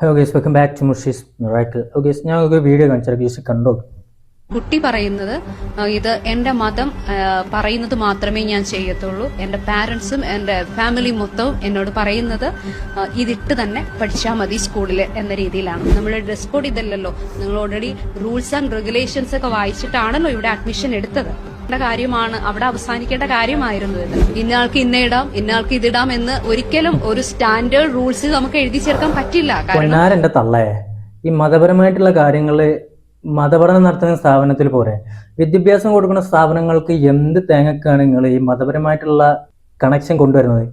Hello guys welcome back to മുഷീസ് miracle okay ഞാൻ ഒരു video കാണിച്ചു ഗേസ് കണ്ടോ? കുട്ടി പറയുന്നത് ഇത് എന്റെ മതം പറയുന്നത് മാത്രമേ ഞാൻ ചെയ്യത്തുള്ളൂ. എന്റെ പാരന്റ്സും എന്റെ ഫാമിലി മൊത്തവും എന്നോട് പറയുന്നത് ഇതിട്ട് തന്നെ പഠിച്ചാൽ മതി സ്കൂളിൽ എന്ന രീതിയിലാണ്. നമ്മുടെ ഡ്രസ് കോഡ് ഇതല്ലല്ലോ. നിങ്ങൾ ഓൾറെഡി റൂൾസ് ആൻഡ് റെഗുലേഷൻസ് ഒക്കെ വായിച്ചിട്ടാണല്ലോ ഇവിടെ അഡ്മിഷൻ എടുത്തത്. കാര്യമാണ് അവിടെ അവസാനിക്കേണ്ട കാര്യമായിരുന്നു ഇത് ഇന്നയാൾക്ക് ഇന്ന ഇടാം ഇന്നയാൾക്ക് ഇതിടാം എന്ന് ഒരിക്കലും ഒരു സ്റ്റാൻഡേർഡ് റൂൾസ് നമുക്ക് എഴുതി ചേർക്കാൻ പറ്റില്ല. പൊന്നാരന്റെ തള്ളേ ഈ മതപരമായിട്ടുള്ള കാര്യങ്ങൾ മതപഠനം നടത്തുന്ന സ്ഥാപനത്തിൽ പോരെ. വിദ്യാഭ്യാസം കൊടുക്കുന്ന സ്ഥാപനങ്ങൾക്ക് എന്ത് തേങ്ങക്കാണ് നിങ്ങൾ ഈ മതപരമായിട്ടുള്ള കണക്ഷൻ കൊണ്ടുവരുന്നത്?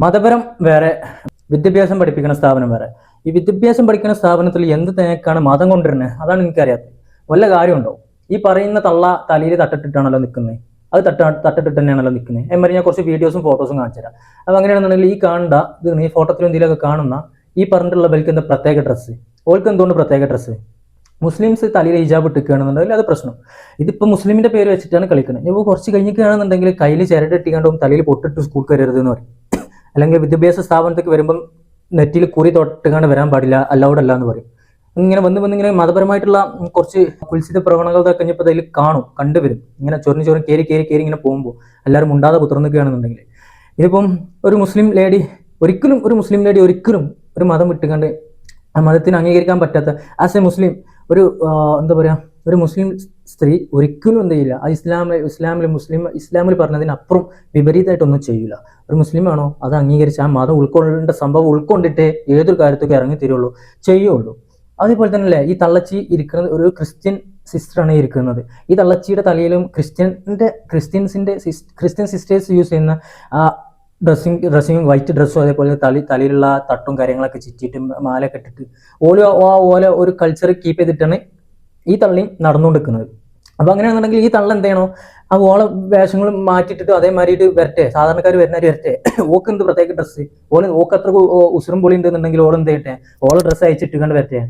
മതപരം വേറെ വിദ്യാഭ്യാസം പഠിപ്പിക്കുന്ന സ്ഥാപനം വേറെ. ഈ വിദ്യാഭ്യാസം പഠിക്കുന്ന സ്ഥാപനത്തിൽ എന്ത് തേങ്ങക്കാണ് മതം കൊണ്ടുവരുന്നത്? അതാണ് എനിക്കറിയാത്തത്. വല്ല കാര്യമുണ്ടോ? ഈ പറയുന്ന തള്ള തലയിൽ തട്ടിട്ടിട്ടാണല്ലോ നിൽക്കുന്നത് അത് തട്ട തട്ടിട്ടിട്ട് തന്നെയാണല്ലോ നിൽക്കുന്നത് എമ്മറി ഞാൻ കുറച്ച് വീഡിയോസും ഫോട്ടോസും കാണിച്ചു തരാം. അത് അങ്ങനെയാണെന്നുണ്ടെങ്കിൽ ഈ കാണണ്ട ഇത് നീ ഫോട്ടോത്തിലും എന്തെങ്കിലുമൊക്കെ കാണുന്ന ഈ പറഞ്ഞിട്ടുള്ള ബൽക്ക് എന്താ പ്രത്യേക ഡ്രസ്സ് ഓൾക്ക് എന്തുകൊണ്ട് പ്രത്യേക ഡ്രസ്സ് മുസ്ലിംസ് തലയിൽ ഹിജാബ് ഇട്ടിക്കുകയാണെന്നുണ്ടെങ്കിൽ അത് പ്രശ്നം. ഇതിപ്പോൾ മുസ്ലിമിന്റെ പേര് വെച്ചിട്ടാണ് കളിക്കുന്നത് ഇപ്പോൾ കുറച്ച് കഴിഞ്ഞിട്ടാണെന്നുണ്ടെങ്കിൽ കയ്യിൽ ചിരട്ടിട്ടിക്കാണ്ടും തലയിൽ പൊട്ടിട്ട് സ്കൂൾ കയറരുത് എന്ന് പറയും. അല്ലെങ്കിൽ വിദ്യാഭ്യാസ സ്ഥാപനത്തേക്ക് വരുമ്പം നെറ്റിൽ കുറി തൊട്ടുകാണ്ട് വരാൻ പാടില്ല അല്ലൗഡ് അല്ല എന്ന് പറയും. ഇങ്ങനെ വന്ന് വന്ന് ഇങ്ങനെ മതപരമായിട്ടുള്ള കുറച്ച് കുൽസിത പ്രവണതകൾ കഴിഞ്ഞപ്പോൾ അതിൽ കാണും കണ്ടുവരും. ഇങ്ങനെ ചൊറിഞ്ഞ് ചൊറിഞ്ഞ് കയറി കയറി കയറി ഇങ്ങനെ പോകുമ്പോൾ എല്ലാവരും മുണ്ടാതെ കുത്തിർന്നിക്കുകയാണെന്നുണ്ടെങ്കിൽ ഇതിപ്പം ഒരു മുസ്ലിം ലേഡി ഒരിക്കലും ഒരു മുസ്ലിം ലേഡി ഒരിക്കലും ഒരു മതം വിട്ടുകൊണ്ട് ആ മതത്തിന് അംഗീകരിക്കാൻ പറ്റാത്ത ആസ് എ മുസ്ലിം ഒരു എന്താ പറയുക ഒരു മുസ്ലിം സ്ത്രീ ഒരിക്കലും എന്ത് ചെയ്യില്ല. ആ ഇസ്ലാമിൽ ഇസ്ലാമിൽ മുസ്ലിം ഇസ്ലാമിൽ പറഞ്ഞതിനപ്പുറം വിപരീതമായിട്ടൊന്നും ചെയ്യില്ല ഒരു മുസ്ലിം ആണോ അത് അംഗീകരിച്ച് ആ മതം ഉൾക്കൊള്ളേണ്ട സംഭവം ഉൾക്കൊണ്ടിട്ടേ ഏതൊരു കാര്യത്തൊക്കെ ഇറങ്ങി തരുള്ളൂ ചെയ്യുള്ളൂ. അതേപോലെ തന്നെ അല്ലേ ഈ തള്ളച്ചി ഇരിക്കുന്നത് ഒരു ക്രിസ്ത്യൻ സിസ്റ്ററാണ് ഇരിക്കുന്നത്. ഈ തള്ളച്ചിയുടെ തലയിലും ക്രിസ്ത്യന്റെ ക്രിസ്ത്യൻസിന്റെ സിസ് ക്രിസ്ത്യൻ സിസ്റ്റേഴ്സ് യൂസ് ചെയ്യുന്ന ആ ഡ്രസ്സിങ് ഡ്രസ്സിങ് വൈറ്റ് ഡ്രസ്സും അതേപോലെ തലി തലയിലുള്ള തട്ടും കാര്യങ്ങളൊക്കെ ചുറ്റിയിട്ട് മാലയൊക്കെ ഇട്ടിട്ട് ഓരോ ആ ഓല ഒരു കൾച്ചർ കീപ്പ് ചെയ്തിട്ടാണ് ഈ തള്ളി നടന്നുകൊണ്ടിരിക്കുന്നത്. അപ്പൊ അങ്ങനെയാണെന്നുണ്ടെങ്കിൽ ഈ തള്ള എന്ത് ചെയ്യണോ ആ ഓള വേഷങ്ങൾ മാറ്റിയിട്ടിട്ട് അതേമാതിരിയിട്ട് വരട്ടെ. സാധാരണക്കാർ വരുന്നവർ വരട്ടെ. ഓക്ക് എന്ത് പ്രത്യേക ഡ്രസ്സ് ഓൾ ഓക്ക് അത്ര ഉസുരം പൊളി ഉണ്ടെന്നുണ്ടെങ്കിൽ ഓൾ എന്ത് ചെയ്യട്ടെ? ഓളെ ഡ്രസ്സ് അയച്ചിട്ട് കണ്ട് വരട്ടെ.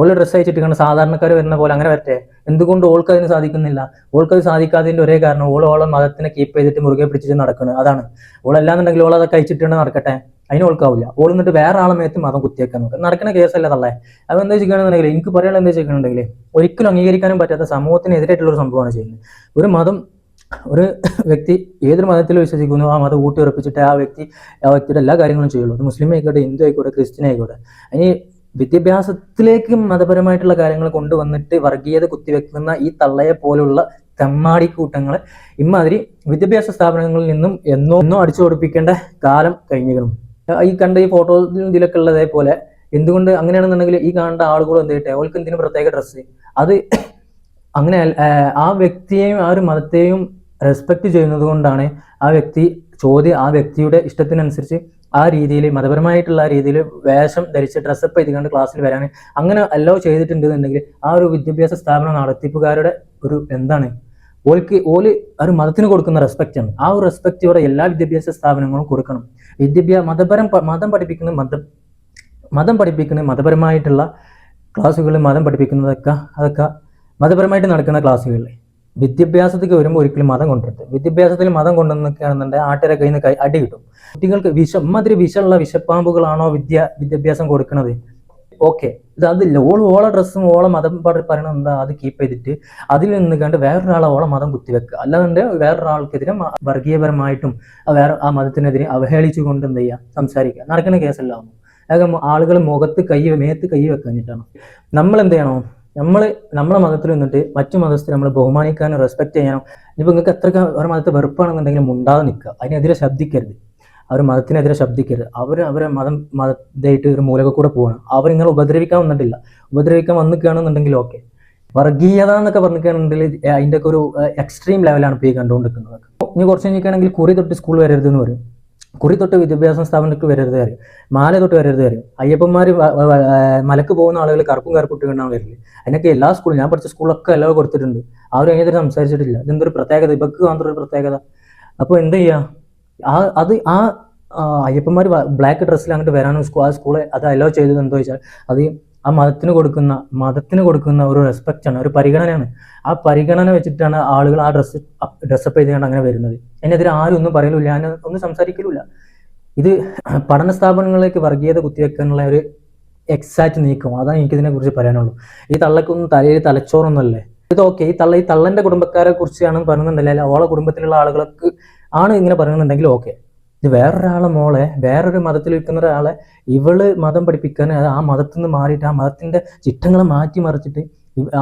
ഓളെ ഡ്രസ്സ് അയച്ചിട്ട് കണ്ട് സാധാരണക്കാർ വരുന്ന പോലെ അങ്ങനെ വരട്ടെ. എന്തുകൊണ്ട് ഓൾക്ക് അതിന് സാധിക്കുന്നില്ല? ഓൾക്ക് അത് സാധിക്കാതിന്റെ ഒരേ കാരണം ഓൾ ഓളെ മതത്തിനെ കീപ്പ് ചെയ്തിട്ട് മുറുകെ പിടിച്ചിട്ട് നടക്കുന്നത് അതാണ്. ഓളല്ലാന്നുണ്ടെങ്കിൽ ഓൾ അതൊക്കെ അയച്ചിട്ടുണ്ട് നടക്കട്ടെ. അതിന് ഓൾക്കാവില്ല ഓൾ എന്നിട്ട് വേറെ ആളെ മേത്ത് മതം കുത്തിയേക്കാൻ നോക്കാം. നടക്കുന്ന കേസല്ല തള്ളേ. എന്താ ചെയ്യുകയാണെന്നുണ്ടെങ്കിൽ എനിക്ക് പറയാനുള്ള എന്താ ചെയ്യുകയാണെന്നുണ്ടെങ്കിൽ ഒരിക്കലും അംഗീകരിക്കാനും പറ്റാത്ത സമൂഹത്തിനെതിരായിട്ടുള്ള ഒരു സംഭവമാണ് ചെയ്യുന്നത്. ഒരു മതം ഒരു വ്യക്തി ഏതൊരു മതത്തിൽ വിശ്വസിക്കുന്നു ആ മതം ഊട്ടി ഉറപ്പിച്ചിട്ട് ആ വ്യക്തി ആ വ്യക്തിയുടെ എല്ലാ കാര്യങ്ങളും ചെയ്യുള്ളൂ. മുസ്ലിം ആയിക്കോട്ടെ ഹിന്ദു ആയിക്കോട്ടെ ക്രിസ്ത്യൻ ആയിക്കോട്ടെ. ഇനി വിദ്യാഭ്യാസത്തിലേക്ക് മതപരമായിട്ടുള്ള കാര്യങ്ങൾ കൊണ്ടുവന്നിട്ട് വർഗീയത കുത്തിവെക്കുന്ന ഈ തള്ളയെ പോലുള്ള തെമ്മാടി കൂട്ടങ്ങൾ ഇമാതിരി വിദ്യാഭ്യാസ സ്ഥാപനങ്ങളിൽ നിന്നും എന്നോ എന്നോ അടിച്ചു കാലം കഴിഞ്ഞിരിക്കണം ഈ കണ്ട ഈ ഫോട്ടോ ഇതിലൊക്കെ ഉള്ളതേപോലെ എന്തുകൊണ്ട് അങ്ങനെയാണെന്നുണ്ടെങ്കിൽ ഈ കാണേണ്ട ആളുകളും എന്ത് ചെയ്യട്ടെ അവൾക്ക് എന്തിനു പ്രത്യേക ഡ്രസ്സ് അത് അങ്ങനെ ആ വ്യക്തിയെയും ആ ഒരു മതത്തെയും റെസ്പെക്ട് ചെയ്യുന്നത് കൊണ്ടാണ് ആ വ്യക്തി ചോദ്യം ആ വ്യക്തിയുടെ ഇഷ്ടത്തിനനുസരിച്ച് ആ രീതിയിൽ മതപരമായിട്ടുള്ള രീതിയിൽ വേഷം ധരിച്ച് ഡ്രസ്സപ്പ് ചെയ്തുകൊണ്ട് ക്ലാസ്സിൽ വരാൻ അങ്ങനെ അല്ലോ ചെയ്തിട്ടുണ്ടെന്നുണ്ടെങ്കിൽ ആ ഒരു വിദ്യാഭ്യാസ സ്ഥാപനം നടത്തിപ്പുകാരുടെ ഒരു എന്താണ്? ഓൽക്ക് ഓൽ ഒരു മതത്തിന് കൊടുക്കുന്ന റെസ്പെക്റ്റ് ആണ്. ആ ഒരു റെസ്പെക്റ്റ് ഇവിടെ എല്ലാ വിദ്യാഭ്യാസ സ്ഥാപനങ്ങളും കൊടുക്കണം. വിദ്യാഭ്യാസ മതപരം മതം പഠിപ്പിക്കുന്ന മതം മതം പഠിപ്പിക്കുന്ന മതപരമായിട്ടുള്ള ക്ലാസ്സുകളിൽ മതം പഠിപ്പിക്കുന്നതൊക്കെ അതൊക്കെ മതപരമായിട്ട് നടക്കുന്ന ക്ലാസ്സുകളിൽ വിദ്യാഭ്യാസത്തേക്ക് വരുമ്പോൾ ഒരിക്കലും മതം കൊണ്ടുവരുത് വിദ്യാഭ്യാസത്തിൽ മതം കൊണ്ടുവന്നൊക്കെയാണെന്നുണ്ടെങ്കിൽ ആട്ടരെ കയ്യിൽ നിന്ന് അടി കിട്ടും. കുട്ടികൾക്ക് വിഷം ഇമാതിരി വിഷമുള്ള വിഷപ്പാമ്പുകളാണോ വിദ്യ വിദ്യാഭ്യാസം കൊടുക്കുന്നത്? ഓക്കെ. ഇത് അതില്ല ഓൾ ഓളെ ഡ്രസ്സും ഓളെ മതം പറ- പറയണത് എന്താ? അത് കീപ്പ് ചെയ്തിട്ട് അതിൽ നിന്ന് കണ്ട് വേറൊരാളെ ഓളെ മതം കുത്തിവെക്കുക. അല്ലാതെ വേറൊരാൾക്കെതിരെ വർഗീയപരമായിട്ടും വേറെ ആ മതത്തിനെതിരെ അവഹേളിച്ചുകൊണ്ട് എന്ത് ചെയ്യുക? സംസാരിക്കുക. നടക്കുന്ന കേസല്ലാവുന്നു ആളുകൾ മുഖത്ത് കൈ മേത്ത് കൈ വെക്കാഞ്ഞിട്ടാണ്. നമ്മൾ എന്ത് ചെയ്യണം? നമ്മൾ നമ്മളെ മതത്തിൽ നിന്നിട്ട് മറ്റു മതസ്ഥരെ നമ്മൾ ബഹുമാനിക്കാനോ റെസ്പെക്ട് ചെയ്യാനോ ഇനിയിപ്പോൾ നിങ്ങൾക്ക് എത്ര ഒരു മതത്തെ വെറുപ്പാണെന്നുണ്ടെങ്കിലും മുണ്ടാതെ നിൽക്കുക. അതിനെതിരെ ശബ്ദിക്കരുത്. അവർ മതത്തിനെതിരെ ശബ്ദിക്കരുത്. അവർ അവരെ മതം മതത്തായിട്ട് ഒരു മൂലക കൂടെ പോവാണ്. അവർ നിങ്ങളെ ഉപദ്രവിക്കാൻ വന്നിട്ടില്ല. ഉപദ്രവിക്കാൻ വന്നിക്കുകയാണെന്നുണ്ടെങ്കിൽ ഓക്കെ വർഗീയത എന്നൊക്കെ പറഞ്ഞിട്ടുണ്ടെങ്കിൽ അതിന്റെ ഒക്കെ ഒരു എക്സ്ട്രീം ലെവലാണ് ഇപ്പോൾ ഈ കണ്ടുകൊണ്ടിരിക്കുന്നത്. ഇനി കുറച്ച് കഴിഞ്ഞിരിക്കുകയാണെങ്കിൽ കുറി തൊട്ട് സ്കൂൾ വരരുതെന്ന് പറയും. കുറി തൊട്ട് വിദ്യാഭ്യാസ സ്ഥാപനത്തിൽ വരരുത് കാര്യം മാല തൊട്ട് വരരുത് കാര്യം അയ്യപ്പന്മാർ മലക്ക് പോകുന്ന ആളുകൾ കറുപ്പും കറുപ്പിട്ട് കണ്ടാണ് വരില്ല അതിനൊക്കെ എല്ലാ സ്കൂളും ഞാൻ പഠിച്ച സ്കൂളൊക്കെ എല്ലാം കൊടുത്തിട്ടുണ്ട്. അവർ അതിനെതിരെ സംസാരിച്ചിട്ടില്ല. ഇതെന്തൊരു പ്രത്യേകത? ഇവക്ക് മാത്രം ഒരു പ്രത്യേകത. അപ്പോൾ എന്ത് ചെയ്യുക ആ അത് ആ അയ്യപ്പന്മാർ ബ്ലാക്ക് ഡ്രസ്സിൽ അങ്ങോട്ട് വരാനും സ്കൂൾ ആ സ്കൂളെ അത് അലോ ചെയ്തത് എന്തോ വെച്ചാൽ അത് ആ മതത്തിന് കൊടുക്കുന്ന മതത്തിന് കൊടുക്കുന്ന ഒരു റെസ്പെക്റ്റ് ആണ് ഒരു പരിഗണനയാണ്. ആ പരിഗണന വെച്ചിട്ടാണ് ആളുകൾ ആ ഡ്രസ്സ് ഡ്രസ്സപ്പ് ചെയ്തുകൊണ്ട് അങ്ങനെ വരുന്നത്. അതിനെതിരെ ആരും ഒന്നും പറയലില്ല ഞാൻ ഒന്നും സംസാരിക്കലില്ല. ഇത് പഠന സ്ഥാപനങ്ങളിലേക്ക് വർഗീയത കുത്തിവെക്കാനുള്ള ഒരു എക്സാക്ട് നീക്കം. അതാണ് എനിക്കിതിനെ കുറിച്ച് പറയാനുള്ളൂ. ഈ തള്ളക്കൊന്നും തലയിൽ തലച്ചോറൊന്നുമല്ലേ? ഇത് ഓക്കെ ഈ തള്ള ഈ തള്ളന്റെ കുടുംബക്കാരെ കുറിച്ചാണ് പറയുന്നുണ്ടല്ലേ? ഓളെ കുടുംബത്തിലുള്ള ആളുകൾക്ക് ആണ് ഇങ്ങനെ പറയുന്നുണ്ടെങ്കിൽ ഓക്കെ ഇത് വേറൊരാളെ മോളെ വേറൊരു മതത്തിൽ വിൽക്കുന്ന ഒരാളെ ഇവൾ മതം പഠിപ്പിക്കാൻ അത് ആ മതത്തിൽ നിന്ന് മാറിയിട്ട് ആ മതത്തിന്റെ ചിട്ടങ്ങളെ മാറ്റി മറിച്ചിട്ട്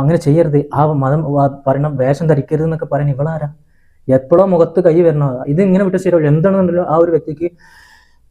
അങ്ങനെ ചെയ്യരുത്. ആ മതം പറയണം വേഷം ധരിക്കരുത് എന്നൊക്കെ പറയുന്നത് ഇവളാരാ? എപ്പോഴോ മുഖത്ത് കൈ വരണതാ ഇത് ഇങ്ങനെ വിട്ട ശരി എന്താണെന്നുണ്ടല്ലോ ആ ഒരു വ്യക്തിക്ക്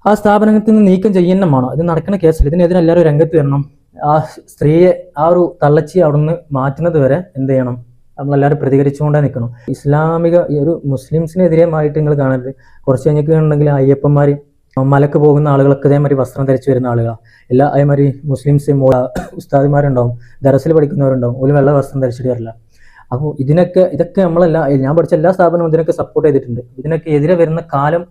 ആ സ്ഥാപനത്തിൽ നിന്ന് നീക്കം ചെയ്യണമാണോ ഇത് നടക്കുന്ന കേസിൽ ഇതിനെതിരെ എല്ലാവരും രംഗത്ത് വരണം. ആ സ്ത്രീയെ ആ ഒരു തള്ളച്ചി അവിടുന്ന് മാറ്റുന്നത് വരെ എന്ത് ചെയ്യണം? നമ്മളെല്ലാവരും പ്രതികരിച്ചുകൊണ്ടേ നിൽക്കണം ഇസ്ലാമിക ഒരു മുസ്ലിംസിനെതിരെയുമായിട്ട് നിങ്ങൾ കാണരുത്. കുറച്ച് കഴിഞ്ഞിട്ടുണ്ടെങ്കിൽ അയ്യപ്പന്മാർ മലക്ക് പോകുന്ന ആളുകളൊക്കെ ഇതേമാതിരി വസ്ത്രം ധരിച്ചു വരുന്ന ആളുകളാണ് എല്ലാ അതേമാതിരി മുസ്ലിംസ് മോള ഉസ്താദിമാരുണ്ടാവും ദറസിൽ പഠിക്കുന്നവരുണ്ടാവും ഒരു വെള്ള വസ്ത്രം ധരിച്ചിട്ട് വരില്ല. അപ്പോൾ ഇതിനൊക്കെ ഇതൊക്കെ നമ്മളെല്ലാം ഞാൻ പഠിച്ച എല്ലാ സ്ഥാപനവും ഇതിനൊക്കെ സപ്പോർട്ട് ചെയ്തിട്ടുണ്ട്. ഇതിനൊക്കെ എതിരെ വരുന്ന കാലം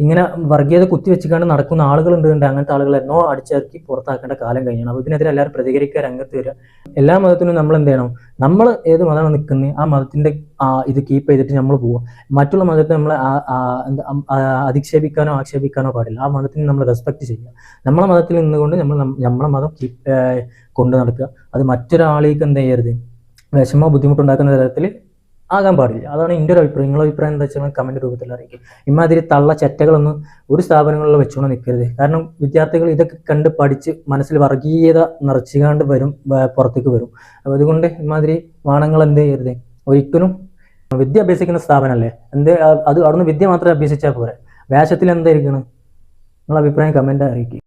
ഇങ്ങനെ വർഗീയത കുത്തിവെച്ചിക്കാണ്ട് നടക്കുന്ന ആളുകളുണ്ട് ഉണ്ട് അങ്ങനത്തെ ആളുകളെ എന്നോ അടിച്ചിറക്കി പുറത്താക്കേണ്ട കാലം കഴിഞ്ഞാണ്. അപ്പോൾ ഇതിനെതിരെ എല്ലാവരും പ്രതികരിക്കുക രംഗത്ത് വരിക. എല്ലാ മതത്തിനും നമ്മൾ എന്ത് ചെയ്യണം? നമ്മൾ ഏത് മതമാണ് നിൽക്കുന്നത് ആ മതത്തിന്റെ ഇത് കീപ്പ് ചെയ്തിട്ട് നമ്മൾ പോവുക. മറ്റുള്ള മതത്തെ നമ്മൾ അധിക്ഷേപിക്കാനോ ആക്ഷേപിക്കാനോ പാടില്ല. ആ മതത്തിന് നമ്മൾ റെസ്പെക്ട് ചെയ്യുക. നമ്മളെ മതത്തിൽ നിന്നുകൊണ്ട് നമ്മൾ നമ്മളെ മതം കീപ്പ് കൊണ്ടു നടക്കുക. അത് മറ്റൊരാളേക്ക് എന്ത് ചെയ്യരുത്? വിഷമോ ബുദ്ധിമുട്ടുണ്ടാക്കുന്ന തരത്തിൽ ആകാൻ പാടില്ല. അതാണ് എന്റെ ഒരു അഭിപ്രായം. നിങ്ങളുടെ അഭിപ്രായം എന്താ വെച്ചാൽ കമന്റ് രൂപത്തിൽ അറിയിക്കും. ഇമാതിരി തള്ള ചെറ്റകളൊന്നും ഒരു സ്ഥാപനങ്ങളിൽ വെച്ചുകൊണ്ട് നിൽക്കരുത് കാരണം വിദ്യാർത്ഥികൾ ഇതൊക്കെ കണ്ട് പഠിച്ച് മനസ്സിൽ വർഗീയത നിറച്ചുകാണ്ട് വരും പുറത്തേക്ക് വരും. അപ്പോൾ അതുകൊണ്ട് ഇമാതിരി വാണങ്ങൾ എന്ത് ചെയ്യരുത്? ഒരിക്കലും വിദ്യ അഭ്യസിക്കുന്ന സ്ഥാപനമല്ലേ? എന്ത് അത് അവിടുന്ന് വിദ്യ മാത്രമേ അഭ്യസിച്ചാൽ പോരെ? വേഷത്തിൽ എന്തായിരിക്കണം? നിങ്ങളുടെ അഭിപ്രായം കമന്റ് അറിയിക്കും.